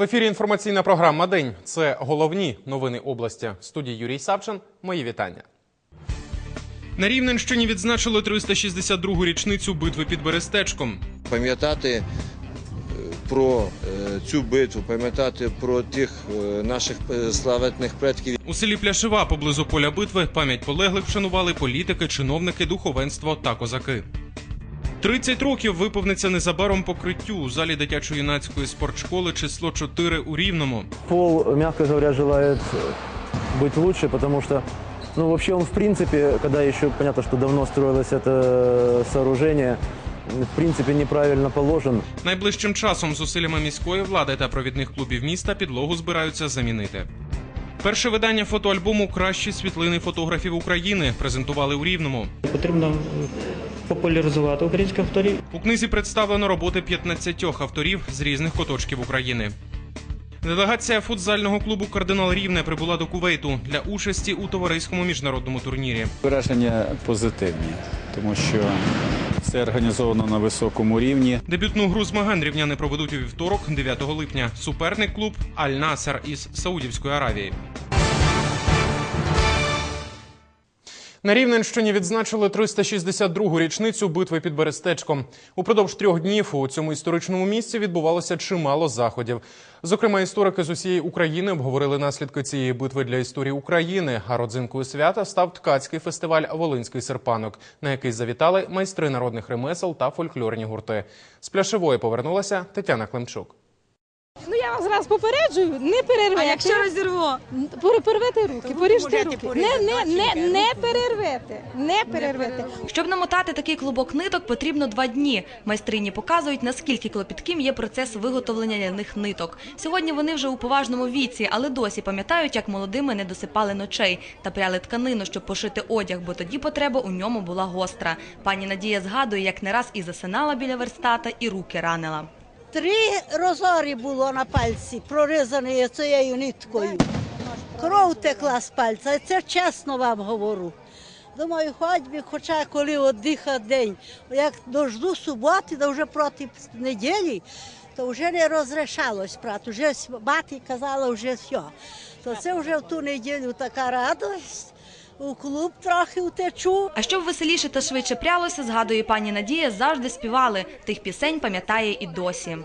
В ефірі інформаційна програма День. Це головні новини області. В студії Юрій Савчин. Мої вітання. На Рівненщині відзначили 362-гу річницю битви під Берестечком. пам'ятати е, про е, цю битву, пам'ятати про тих е, наших славетних предків, У селі Пляшева поблизу поля битви пам'ять полеглих вшанували політики, чиновники, духовенство та козаки. 30 років виповниться незабаром покриттю у залі дитячо-юнацької спортшколи число 4 у Рівному. Пол, мягко говоря, желает быть лучше, потому что, ну, вообще он, в принципе, когда еще понятно, что давно строилось это сооружение, в принципе, неправильно положен. Найближчим часом зусиллями міської влади та провідних клубів міста підлогу збираються замінити. Перше видання фотоальбому Кращі світлини фотографів України презентували у Рівному. Потрібно популяризувати українських авторів. У книзі представлено роботи 15 авторів з різних куточків України. Делегація футзального клубу Кардинал Рівне прибула до Кувейту для участі у товариському міжнародному турнірі. Враження позитивні, тому що все організовано на високому рівні. Дебютну гру змагань рівняни проведуть у вівторок, 9 липня. Суперник клуб Аль-Насер із Саудівської Аравії. На Рівненщині відзначили 362-гу річницю битви під Берестечком. Упродовж трьох днів у цьому історичному місці відбувалося чимало заходів. Зокрема, історики з усієї України обговорили наслідки цієї битви для історії України. А родзинкою свята став ткацький фестиваль Волинський серпанок, на який завітали майстри народних ремесел та фольклорні гурти. З пляшевої повернулася Тетяна Климчук. Ну я вас раз попереджую, не перервете. А якщо розірву? Пер- перервете руки, поріжте руки. Не, не, не, не перервете, не перервете. Щоб намотати такий клубок ниток, потрібно два дні. Майстрині показують, наскільки клопітким є процес виготовлення ляних ниток. Сьогодні вони вже у поважному віці, але досі пам'ятають, як молодими не досипали ночей та пряли тканину, щоб пошити одяг, бо тоді потреба у ньому була гостра. Пані Надія згадує, як не раз і засинала біля верстата, і руки ранила. Три розорі було на пальці, прорізані цією ниткою. Кров текла з пальця, це чесно вам говорю. Думаю, хоч би, хоча коли оддиха день, як дожду суботи, то вже проти неділі, то вже не розрішалось прати. Вже мати казала, вже все. То це вже в ту неділю така радість. У клуб трохи утечу. А щоб веселіше та швидше прялося, згадує пані Надія, завжди співали. Тих пісень пам'ятає і досі.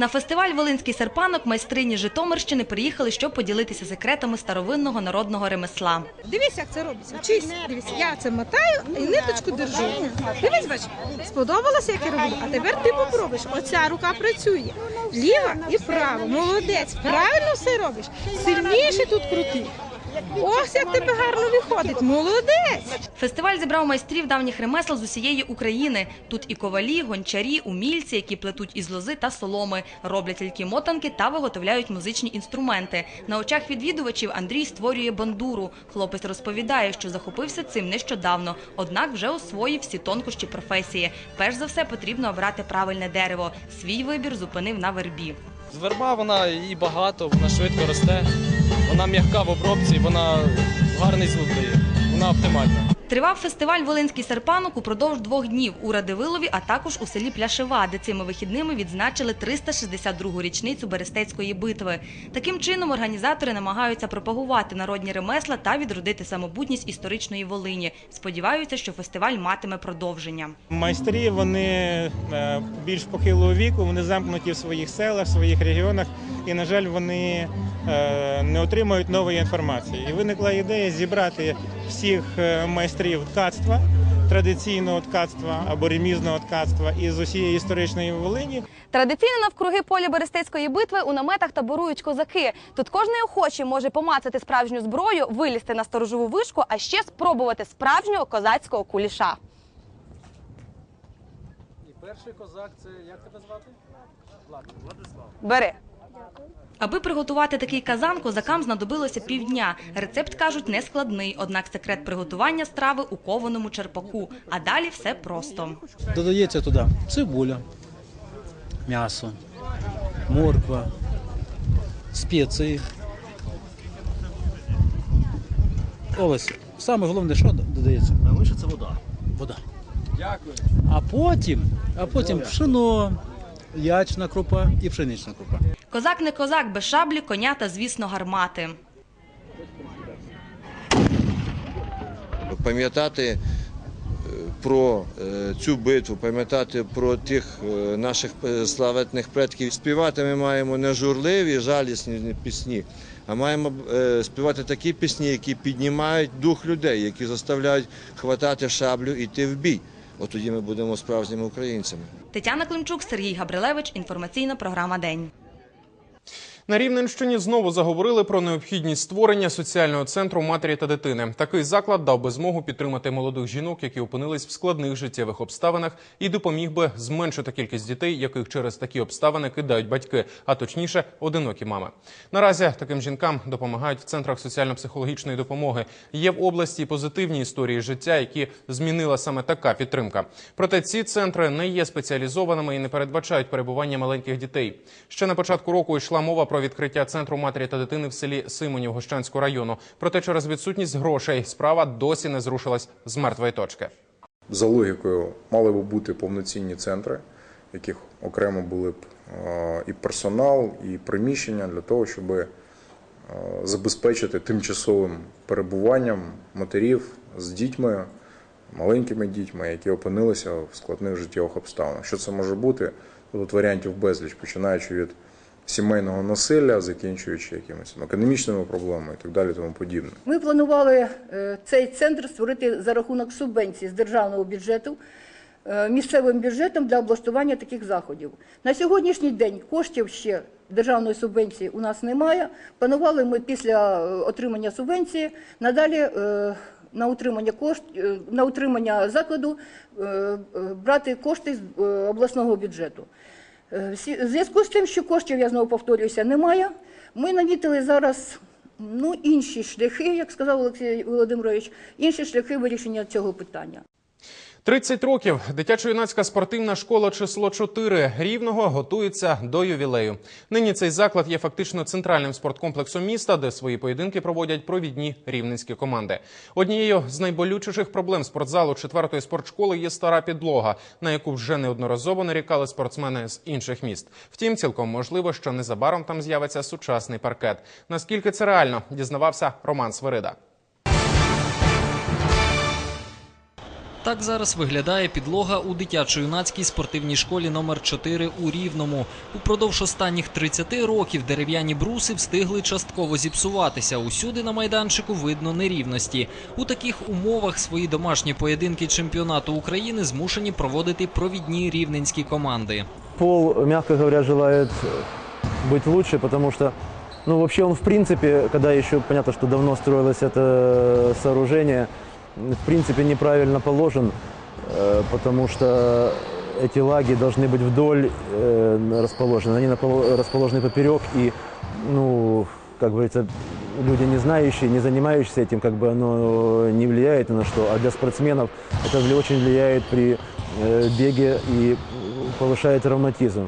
На фестиваль Волинський серпанок майстрині Житомирщини приїхали, щоб поділитися секретами старовинного народного ремесла. Дивись, як це робиться. Вчись. Я це мотаю і ниточку держу. Дивись, бач, сподобалося, як я роблю. А тепер ти попробуєш. Оця рука працює. Ліва і права. Молодець. Правильно все робиш. Сильніше тут крути. Ось як тебе гарно виходить. Молодець. Фестиваль зібрав майстрів давніх ремесел з усієї України. Тут і ковалі, гончарі, умільці, які плетуть із лози та соломи, роблять ляльки мотанки та виготовляють музичні інструменти. На очах відвідувачів Андрій створює бандуру. Хлопець розповідає, що захопився цим нещодавно, однак вже освоїв всі тонкощі професії. Перш за все потрібно обрати правильне дерево. Свій вибір зупинив на вербі. Верба вона її багато, вона швидко росте, вона м'яка в обробці, вона гарний звук дає, вона оптимальна. Тривав фестиваль Волинський серпанок упродовж двох днів у Радивилові, а також у селі Пляшева, де цими вихідними відзначили 362-гу річницю Берестецької битви. Таким чином організатори намагаються пропагувати народні ремесла та відродити самобутність історичної Волині. Сподіваються, що фестиваль матиме продовження. Майстрі вони е, більш похилого віку, вони замкнуті в своїх селах, в своїх регіонах, і, на жаль, вони е, не отримують нової інформації. І виникла ідея зібрати всіх е, майстрів ткацтва, традиційного ткацтва або ремізного ткацтва із усієї історичної Волині. Традиційно навкруги поля Берестецької битви у наметах таборують козаки. Тут кожен охочий може помацати справжню зброю, вилізти на сторожову вишку, а ще спробувати справжнього козацького куліша. І перший козак це як тебе звати? Владислав. Бери. Аби приготувати такий казан, козакам знадобилося півдня. Рецепт кажуть не складний, однак секрет приготування страви у кованому черпаку. А далі все просто. Додається туди цибуля, м'ясо, морква, спеції. Ось. Саме головне, що додається? Найголовніше це вода. Вода. Дякую. А потім, а потім пшено, ячна крупа і пшенична крупа. Козак не козак без шаблі, коня та, звісно, гармати. Пам'ятати е, про е, цю битву, пам'ятати про тих е, наших славетних предків. Співати ми маємо не журливі, жалісні пісні, а маємо співати такі пісні, які піднімають дух людей, які заставляють хватати шаблю і йти в бій. От тоді ми будемо справжніми українцями. Тетяна Климчук, Сергій Габрилевич. Інформаційна програма День. На Рівненщині знову заговорили про необхідність створення соціального центру матері та дитини. Такий заклад дав би змогу підтримати молодих жінок, які опинились в складних життєвих обставинах, і допоміг би зменшити кількість дітей, яких через такі обставини кидають батьки, а точніше, одинокі мами. Наразі таким жінкам допомагають в центрах соціально-психологічної допомоги. Є в області позитивні історії життя, які змінила саме така підтримка. Проте ці центри не є спеціалізованими і не передбачають перебування маленьких дітей. Ще на початку року йшла мова про відкриття центру матері та дитини в селі Симонів Гощанського району. Проте через відсутність грошей справа досі не зрушилась з мертвої точки. За логікою мали б бути повноцінні центри, яких окремо були б і персонал, і приміщення для того, щоб забезпечити тимчасовим перебуванням матерів з дітьми, маленькими дітьми, які опинилися в складних життєвих обставинах. Що це може бути? Тут варіантів безліч, починаючи від сімейного насилля, закінчуючи якимись економічними проблемами і так далі, тому подібне. Ми планували е, цей центр створити за рахунок субвенцій з державного бюджету е, місцевим бюджетом для облаштування таких заходів. На сьогоднішній день коштів ще державної субвенції у нас немає. Планували ми після е, отримання субвенції надалі. На утримання кошт на утримання закладу брати кошти з обласного бюджету. Е, В зв'язку з тим, що коштів, я знову повторююся, немає, ми намітили зараз ну, інші шляхи, як сказав Олексій Володимирович, інші шляхи вирішення цього питання. 30 років дитячо-юнацька спортивна школа число 4 рівного готується до ювілею. Нині цей заклад є фактично центральним спорткомплексом міста, де свої поєдинки проводять провідні рівненські команди. Однією з найболючіших проблем спортзалу четвертої спортшколи є стара підлога, на яку вже неодноразово нарікали спортсмени з інших міст. Втім, цілком можливо, що незабаром там з'явиться сучасний паркет. Наскільки це реально, дізнавався Роман Свирида. Так зараз виглядає підлога у дитячо-юнацькій спортивній школі номер 4 у Рівному. Упродовж останніх 30 років дерев'яні бруси встигли частково зіпсуватися. Усюди на майданчику видно нерівності. У таких умовах свої домашні поєдинки чемпіонату України змушені проводити провідні рівненські команди. Пол, мягко говоря, желает быть лучше, потому что, ну, вообще он, в принципе, когда еще, понятно, что давно строилось это сооружение, в принципе, неправильно положен, э, потому что эти лаги должны быть вдоль э, расположены. Они расположены поперек, и, ну, как говорится, люди не знающие, не занимающиеся этим, как бы оно не влияет ни на что. А для спортсменов это очень влияет при э, беге и повышает травматизм.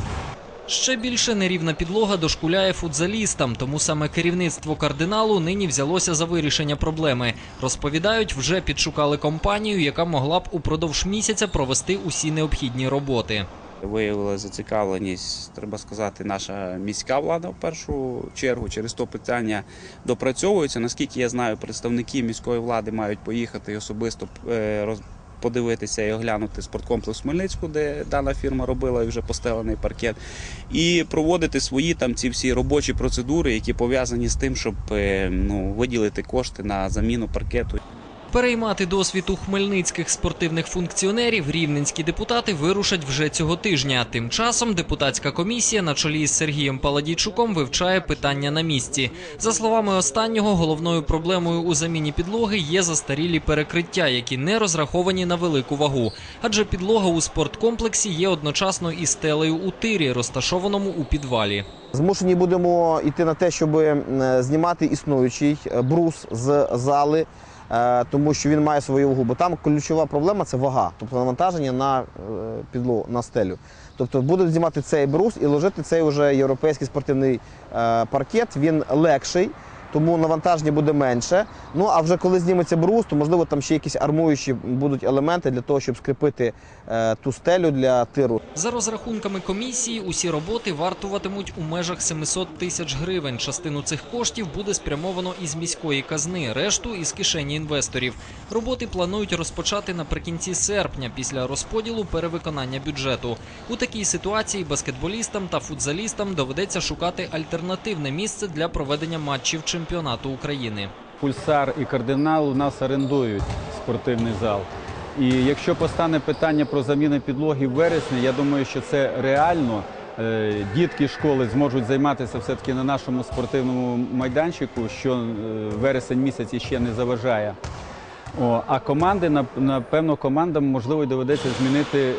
Ще більше нерівна підлога дошкуляє футзалістам, тому саме керівництво кардиналу нині взялося за вирішення проблеми. Розповідають, вже підшукали компанію, яка могла б упродовж місяця провести усі необхідні роботи. Виявила зацікавленість, треба сказати, наша міська влада в першу чергу. Через то питання допрацьовується. Наскільки я знаю, представники міської влади мають поїхати і особисто е, подивитися і оглянути спорткомплекс Хмельницьку, де дана фірма робила і вже постелений паркет, і проводити свої там ці всі робочі процедури, які пов'язані з тим, щоб е, ну, виділити кошти на заміну паркету. Переймати досвід у хмельницьких спортивних функціонерів рівненські депутати вирушать вже цього тижня. Тим часом депутатська комісія на чолі з Сергієм Паладійчуком вивчає питання на місці. За словами останнього, головною проблемою у заміні підлоги є застарілі перекриття, які не розраховані на велику вагу. Адже підлога у спорткомплексі є одночасно і стелею у тирі, розташованому у підвалі. Змушені будемо йти на те, щоб знімати існуючий е, брус з зали. Е, тому що він має свою вагу. Бо там ключова проблема це вага, тобто навантаження на е, підлогу, на стелю. Тобто будуть знімати цей брус і ложити цей вже європейський спортивний е, паркет. Він легший, тому навантаження буде менше. Ну а вже коли зніметься брус, то можливо там ще якісь армуючі будуть елементи для того, щоб скріпити е, ту стелю для тиру. За розрахунками комісії, усі роботи вартуватимуть у межах 700 тисяч гривень. Частину цих коштів буде спрямовано із міської казни, решту із кишені інвесторів. Роботи планують розпочати наприкінці серпня після розподілу перевиконання бюджету. У такій ситуації баскетболістам та футзалістам доведеться шукати альтернативне місце для проведення матчів чемпіонату України. Пульсар і кардинал у нас орендують спортивний зал. І якщо постане питання про заміну підлоги в вересні, я думаю, що це реально. Е, Дітки школи зможуть займатися все-таки на нашому спортивному майданчику, що е, вересень місяць ще не заважає. О, а команди, нап- напевно, командам можливо доведеться змінити е,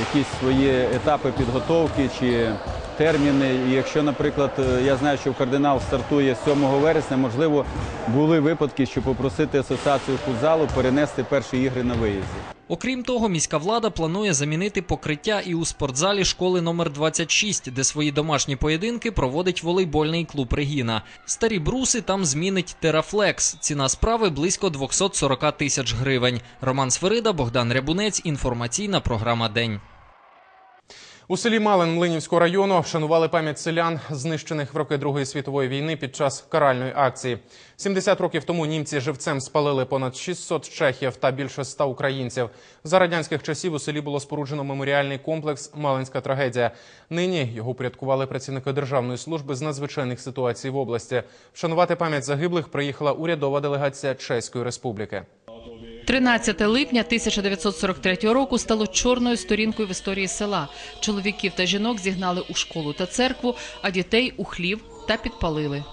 якісь свої етапи підготовки чи терміни. І якщо, наприклад, е, я знаю, що кардинал стартує 7 вересня, можливо, були випадки, що попросити асоціацію футзалу перенести перші ігри на виїзді. Окрім того, міська влада планує замінити покриття і у спортзалі школи номер 26, де свої домашні поєдинки проводить волейбольний клуб Регіна. Старі бруси там змінить Терафлекс. Ціна справи близько 240 тисяч гривень. Роман Сверида, Богдан Рябунець. Інформаційна програма День. У селі Малин Млинівського району вшанували пам'ять селян, знищених в роки Другої світової війни під час каральної акції. 70 років тому німці живцем спалили понад 600 чехів та більше 100 українців. За радянських часів у селі було споруджено меморіальний комплекс Малинська трагедія. Нині його упорядкували працівники Державної служби з надзвичайних ситуацій в області. Вшанувати пам'ять загиблих приїхала урядова делегація Чеської Республіки. 13 липня 1943 року стало чорною сторінкою в історії села. Чоловіків та жінок зігнали у школу та церкву, а дітей у хлів та підпалили.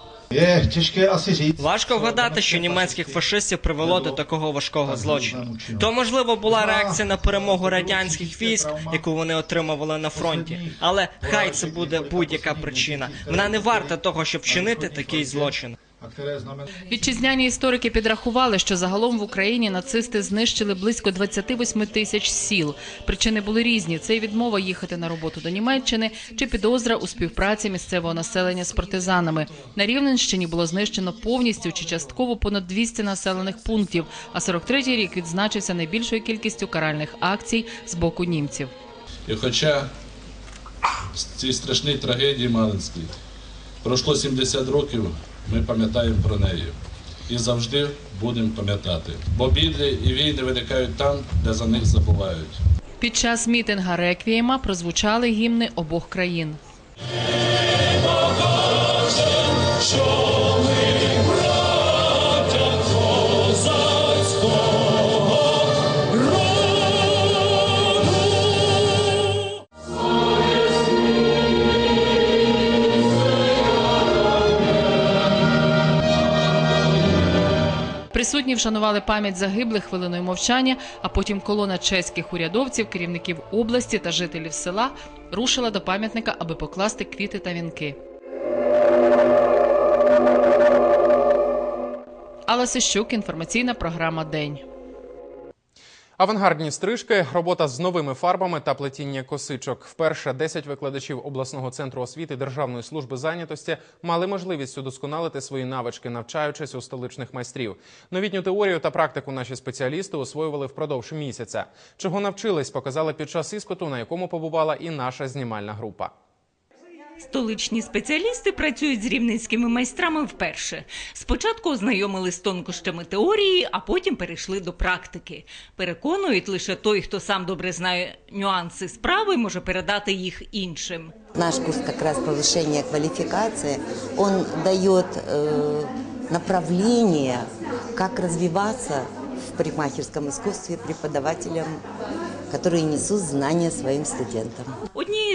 Важко вгадати, що німецьких фашистів привело до такого важкого злочину. То можливо була реакція на перемогу радянських військ, яку вони отримували на фронті. Але хай це буде будь-яка причина. Вона не варта того, щоб вчинити такий злочин. Вітчизняні історики підрахували, що загалом в Україні нацисти знищили близько 28 тисяч сіл. Причини були різні: це й відмова їхати на роботу до Німеччини чи підозра у співпраці місцевого населення з партизанами. На Рівненщині було знищено повністю чи частково понад 200 населених пунктів. А 43-й рік відзначився найбільшою кількістю каральних акцій з боку німців. І хоча з цій страшній трагедії Малинській пройшло 70 років, ми пам'ятаємо про неї. І завжди будемо пам'ятати. Бо біди і війни виникають там, де за них забувають. Під час мітинга реквієма прозвучали гімни обох країн. Присутні вшанували пам'ять загиблих хвилиною мовчання, а потім колона чеських урядовців, керівників області та жителів села рушила до пам'ятника, аби покласти квіти та вінки. Алла Сищук, інформаційна програма День. Авангардні стрижки, робота з новими фарбами та плетіння косичок. Вперше 10 викладачів обласного центру освіти Державної служби зайнятості мали можливість удосконалити свої навички, навчаючись у столичних майстрів. Новітню теорію та практику наші спеціалісти освоювали впродовж місяця. Чого навчились, показали під час іспиту, на якому побувала і наша знімальна група. Столичні спеціалісти працюють з рівненськими майстрами вперше. Спочатку ознайомили з тонкощами теорії, а потім перейшли до практики. Переконують, лише той, хто сам добре знає нюанси справи, може передати їх іншим. Наш курс как раз повышения квалификации, он дает э, направление, как развиваться в парикмахерском искусстве преподавателям, которые несут знания своим студентам.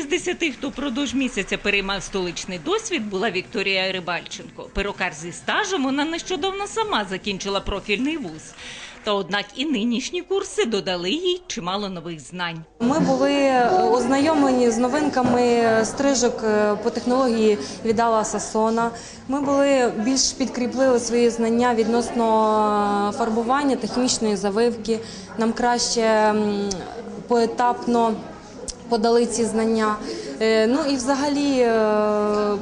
Однією з десяти, хто впродовж місяця переймав столичний досвід, була Вікторія Рибальченко. Перукар зі стажем вона нещодавно сама закінчила профільний вуз. Та однак і нинішні курси додали їй чимало нових знань. Ми були е, ознайомлені з новинками стрижок е, по технології Відала Сасона. Ми були більш підкріпили свої знання відносно е, фарбування та хімічної завивки. Нам краще поетапно подали ці знання. Е, Ну і взагалі е,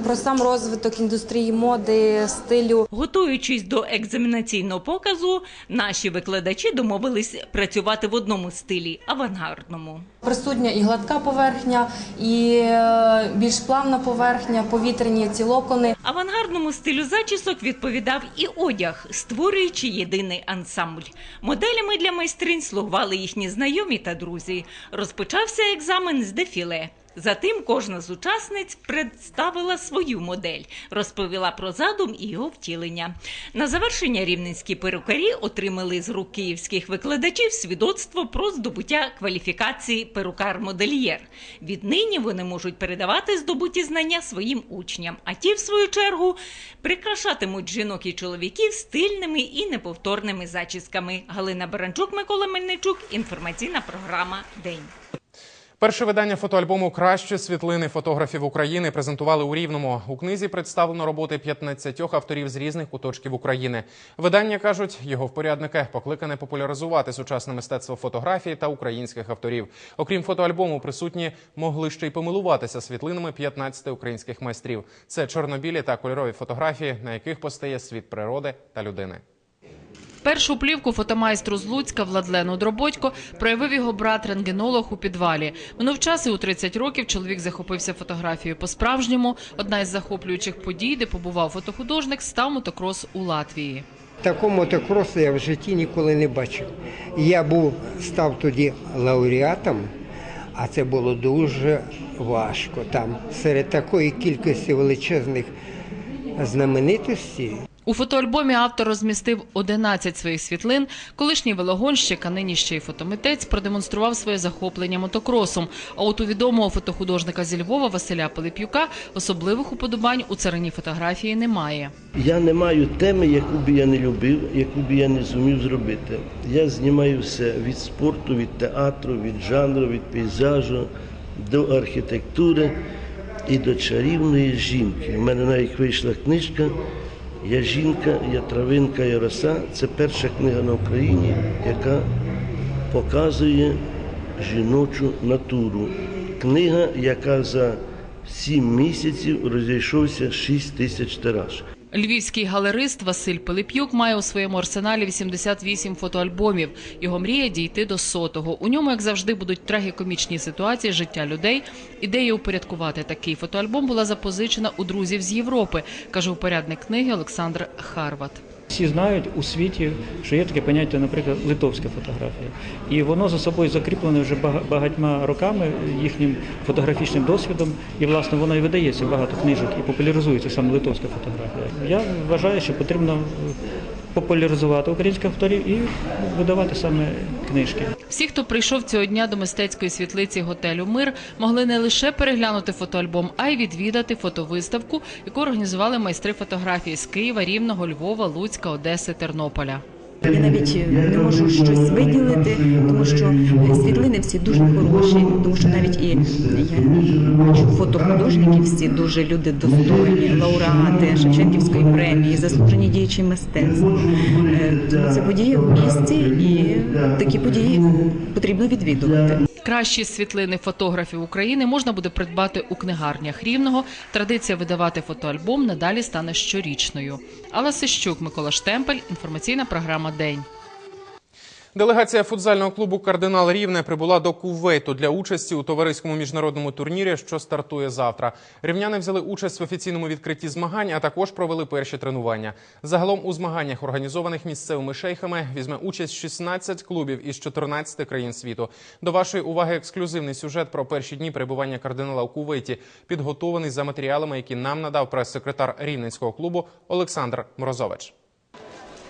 про сам розвиток індустрії моди, стилю. Готуючись до екзаменаційного показу, наші викладачі домовились працювати в одному стилі авангардному. Присутня і гладка поверхня, і е, більш плавна поверхня, повітряні ці локони. Авангардному стилю зачісок відповідав і одяг, створюючи єдиний ансамбль. Моделями для майстринь слугували їхні знайомі та друзі. Розпочався екзамен з дефіле. Затим кожна з учасниць представила свою модель, розповіла про задум і його втілення. На завершення рівненські перукарі отримали з рук київських викладачів свідоцтво про здобуття кваліфікації перукар-модельєр. Віднині вони можуть передавати здобуті знання своїм учням, а ті, в свою чергу, прикрашатимуть жінок і чоловіків стильними і неповторними зачісками. Галина Баранчук, Микола Мельничук. Інформаційна програма День. Перше видання фотоальбому Кращі світлини фотографів України презентували у Рівному. У книзі представлено роботи 15 авторів з різних куточків України. Видання кажуть, його впорядники покликане популяризувати сучасне мистецтво фотографії та українських авторів. Окрім фотоальбому, присутні могли ще й помилуватися світлинами 15 українських майстрів. Це чорнобілі та кольорові фотографії, на яких постає світ природи та людини. Першу плівку фотомайстру з Луцька Владлену Дрободько проявив його брат-рентгенолог у підвалі. Минув час і у 30 років чоловік захопився фотографією по-справжньому. Одна із захоплюючих подій, де побував фотохудожник, став мотокрос у Латвії. Такого мотокросу я в житті ніколи не бачив. Я був став тоді лауреатом, а це було дуже важко. Там серед такої кількості величезних знаменитостей. У фотоальбомі автор розмістив 11 своїх світлин. Колишній велогонщик, а нині ще й фотомитець, продемонстрував своє захоплення мотокросом. А от у відомого фотохудожника зі Львова Василя Пилип'юка особливих уподобань у царині фотографії немає. Я не маю теми, яку би я не любив, яку би я не зумів зробити. Я знімаю все від спорту, від театру, від жанру, від пейзажу до архітектури і до чарівної жінки. У мене навіть вийшла книжка Я жінка, я травинка, я роса. Це перша книга на Україні, яка показує жіночу натуру. Книга, яка за сім місяців розійшовся 6 тисяч тираж. Львівський галерист Василь Пилип'юк має у своєму арсеналі 88 фотоальбомів. Його мрія дійти до сотого. У ньому, як завжди, будуть трагікомічні ситуації життя людей. Ідея упорядкувати такий фотоальбом була запозичена у друзів з Європи, каже упорядник книги Олександр Харват. Всі знають у світі, що є таке поняття, наприклад, литовська фотографія, і воно за собою закріплене вже бага- багатьма роками їхнім фотографічним досвідом, і власне воно і видається багато книжок і популяризується саме литовська фотографія. Я вважаю, що потрібно популяризувати українських авторів і видавати саме книжки. Всі, хто прийшов цього дня до мистецької світлиці готелю Мир, могли не лише переглянути фотоальбом, а й відвідати фотовиставку, яку організували майстри фотографії з Києва, Рівного, Львова, Луцька, Одеси, Тернополя. Я навіть не можу щось виділити, тому що світлини всі дуже хороші, тому що навіть і я бачу фотохудожників всі дуже люди достойні, лауреати Шевченківської премії, заслужені діячі мистецтв. Е, це події у місті, і такі події потрібно відвідувати. Кращі світлини фотографів України можна буде придбати у книгарнях Рівного. Традиція видавати фотоальбом надалі стане щорічною. Алла Сищук, Микола Штемпель. Інформаційна програма День. Делегація футзального клубу Кардинал Рівне прибула до Кувейту для участі у товариському міжнародному турнірі, що стартує завтра. Рівняни взяли участь в офіційному відкритті змагань, а також провели перші тренування. Загалом у змаганнях, організованих місцевими шейхами, візьме участь 16 клубів із 14 країн світу. До вашої уваги ексклюзивний сюжет про перші дні перебування кардинала у Кувейті, підготований за матеріалами, які нам надав прес-секретар рівненського клубу Олександр Морозович.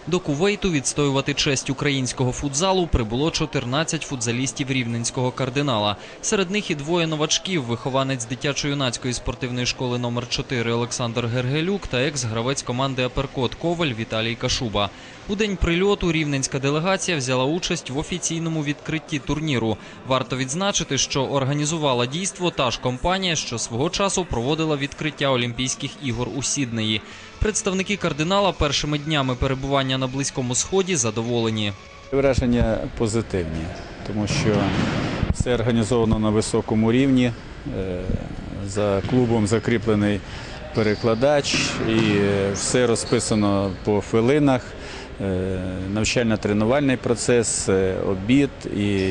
До Кувейту відстоювати честь українського футзалу прибуло 14 футзалістів рівненського кардинала. Серед них і двоє новачків: вихованець дитячо-юнацької спортивної школи номер 4 Олександр Гергелюк та екс-гравець команди Аперкот Коваль Віталій Кашуба. У день прильоту рівненська делегація взяла участь в офіційному відкритті турніру. Варто відзначити, що організувала дійство та ж компанія, що свого часу проводила відкриття Олімпійських ігор у Сіднеї. Представники кардинала першими днями перебування на близькому сході задоволені. Враження позитивні, тому що все організовано на високому рівні. Е, За клубом закріплений перекладач і е, все розписано по хвилинах. Е, Навчально-тренувальний процес, е, обід і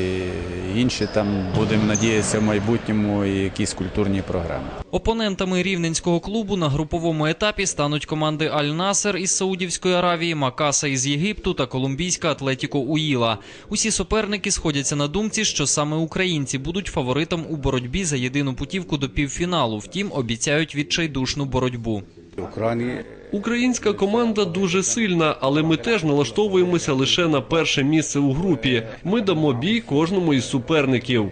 інші там будемо надіятися в майбутньому і якісь культурні програми. Опонентами рівненського клубу на груповому етапі стануть команди Аль-Насер із Саудівської Аравії, Макаса із Єгипту та колумбійська Атлетіко Уїла. Усі суперники сходяться на думці, що саме українці будуть фаворитом у боротьбі за єдину путівку до півфіналу. Втім, обіцяють відчайдушну боротьбу. Українська команда дуже сильна, але ми теж налаштовуємося лише на перше місце у групі. Ми дамо бій кожному із суперників.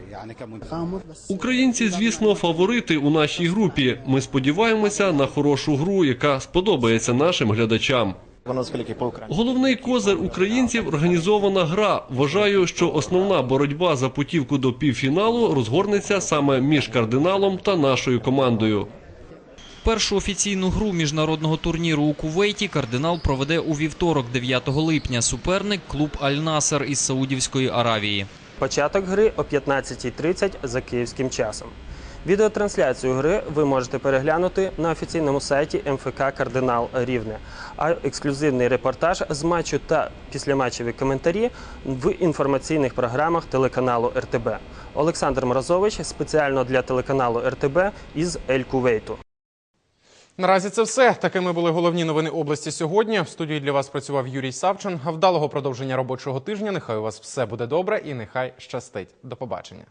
Українці, звісно, фаворити у нашій групі. Ми сподіваємося на хорошу гру, яка сподобається нашим глядачам. Головний козир українців організована гра. Вважаю, що основна боротьба за путівку до півфіналу розгорнеться саме між кардиналом та нашою командою. Першу офіційну гру міжнародного турніру у Кувейті кардинал проведе у вівторок, 9 липня. Суперник клуб Аль-Насер із Саудівської Аравії. Початок гри о 15.30 за київським часом. Відеотрансляцію гри ви можете переглянути на офіційному сайті МФК Кардинал Рівне, а ексклюзивний репортаж з матчу та післяматчеві коментарі в інформаційних програмах телеканалу РТБ. Олександр Мразович спеціально для телеканалу РТБ із Ель Кувейту. Наразі це все. Такими були головні новини області сьогодні. В студії для вас працював Юрій Савчин. Вдалого продовження робочого тижня. Нехай у вас все буде добре і нехай щастить. До побачення.